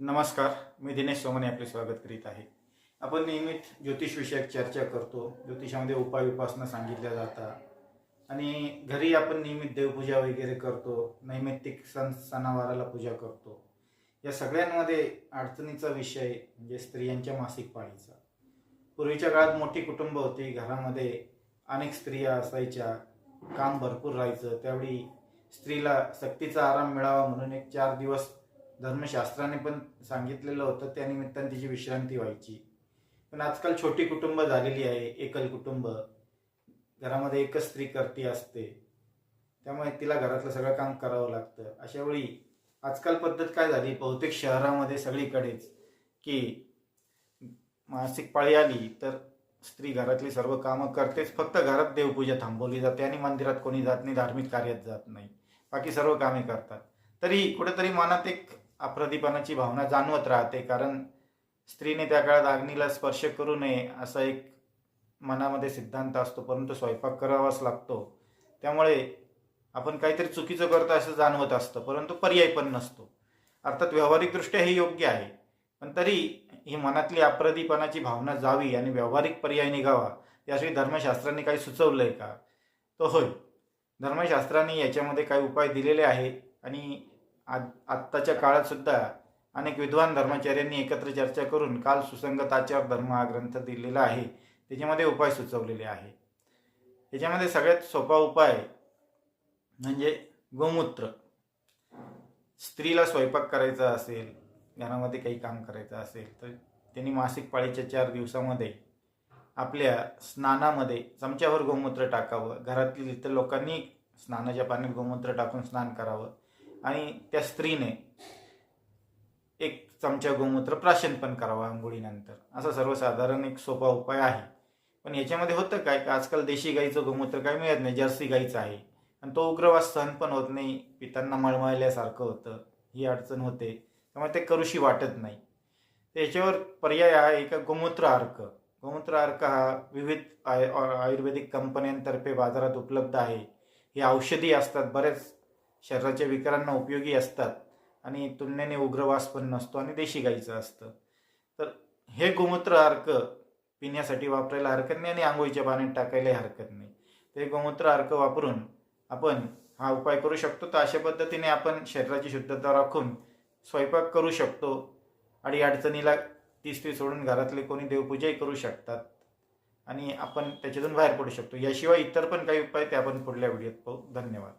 नमस्कार मी दिनेश सोमने आपले स्वागत करीत आहे. आपण नियमित ज्योतिषविषयक चर्चा करतो. ज्योतिषामध्ये उपाय उपासना सांगितल्या जातात. आणि घरी आपण नियमित देवपूजा वगैरे करतो नैमित्तिक सण सणावाराला पूजा करतो. या सगळ्यांमध्ये अडचणीचा विषय म्हणजे स्त्रियांच्या मासिक पाळीचा. पूर्वीच्या काळात मोठी कुटुंब होती घरामध्ये अनेक स्त्रिया असायच्या काम भरपूर राहायचं त्यावेळी स्त्रीला सक्तीचा आराम मिळावा म्हणून एक चार दिवस धर्मशास्त्राने पण सांगितलेलं होतं त्यानिमित्ताने तिची विश्रांती व्हायची. पण आजकाल छोटी कुटुंब झालेली आहे एकल कुटुंब. घरामध्ये एकच स्त्री करती असते. त्यामुळे तिला घरातलं सगळं काम करावं लागतं. अशा वेळी आजकाल पद्धत काय झाली? बहुतेक शहरामध्ये सगळीकडेच की मासिक पाळी आली तर स्त्री घरातली सर्व कामं करतेच. फक्त घरात देवपूजा थांबवली जाते आणि मंदिरात कोणी जात नाही धार्मिक कार्यात जात नाही. बाकी सर्व कामे करतात. तरी कुठेतरी मनात एक अपराधीपणाची भावना जाणवत राहते कारण स्त्रीने त्या काळात अग्नीला स्पर्श करू नये असा एक मनामध्ये सिद्धांत असतो परंतु स्वयंपाक करावाच लागतो. त्यामुळे आपण काहीतरी चुकीचं करतो असं जाणवत असतं परंतु पर्याय पण नसतो. अर्थात व्यावहारिकदृष्ट्या हे योग्य आहे पण तरी ही मनातली अपराधीपणाची भावना जावी आणि व्यावहारिक पर्याय निघावा यासाठी धर्मशास्त्राने काही सुचवलं आहे का? तो होय धर्मशास्त्राने याच्यामध्ये काही उपाय दिलेले आहे आणि आ आत्ताच्या काळात सुद्धा अनेक विद्वान धर्माचार्यांनी एकत्र चर्चा करून काल सुसंगत आचार धर्म हा ग्रंथ दिलेला आहे. त्याच्यामध्ये उपाय सुचवलेले आहे. याच्यामध्ये सगळ्यात सोपा उपाय म्हणजे गोमूत्र. स्त्रीला स्वयंपाक करायचा असेल घरामध्ये काही काम करायचं असेल तर त्यांनी मासिक पाळीच्या चार दिवसामध्ये आपल्या स्नानामध्ये चमच्यावर गोमूत्र टाकावं. घरातील इतर लोकांनी स्नानाच्या पाण्यात गोमूत्र टाकून स्नान करावं. आणि त्या स्त्रीने एक चमचा गोमूत्र प्राशन पण करावं आंघोळीनंतर. असा सर्वसाधारण एक सोपा उपाय आहे. पण याच्यामध्ये होतं काय? का आजकाल देशी गाईचं गोमूत्र काय मिळत नाही? जर्सी गाईचं आहे. आणि तो उग्रवास सहन पण होत नाही. पितांना मळमळल्यासारखं होतं. ही अडचण होते. त्यामुळे ते करूशी वाटत नाही. त्याच्यावर पर्याय आहे का गोमूत्र अर्क. गोमूत्र अर्क हा विविध आय आयुर्वेदिक कंपन्यांतर्फे बाजारात उपलब्ध आहे. हे औषधी असतात. बरेच शरीराच्या विकारांना उपयोगी असतात आणि तुलनेने उग्रवास पण नसतो आणि देशी गाईचं असतं. तर हे गोमूत्र अर्क पिण्यासाठी वापरायला हरकत नाही आणि आंघोळीच्या पाण्यात टाकायलाही हरकत नाही. ते गोमूत्र अर्क वापरून आपण हा उपाय करू शकतो. तर अशा पद्धतीने आपण शरीराची शुद्धता राखून स्वयंपाक करू शकतो आणि अडचणीला ती सोडून घरातले कोणी देवपूजाही करू शकतात आणि आपण त्याच्यातून बाहेर पडू शकतो. याशिवाय इतर पण काही उपाय ते आपण पुढल्या व्हिडिओत पाहू. धन्यवाद.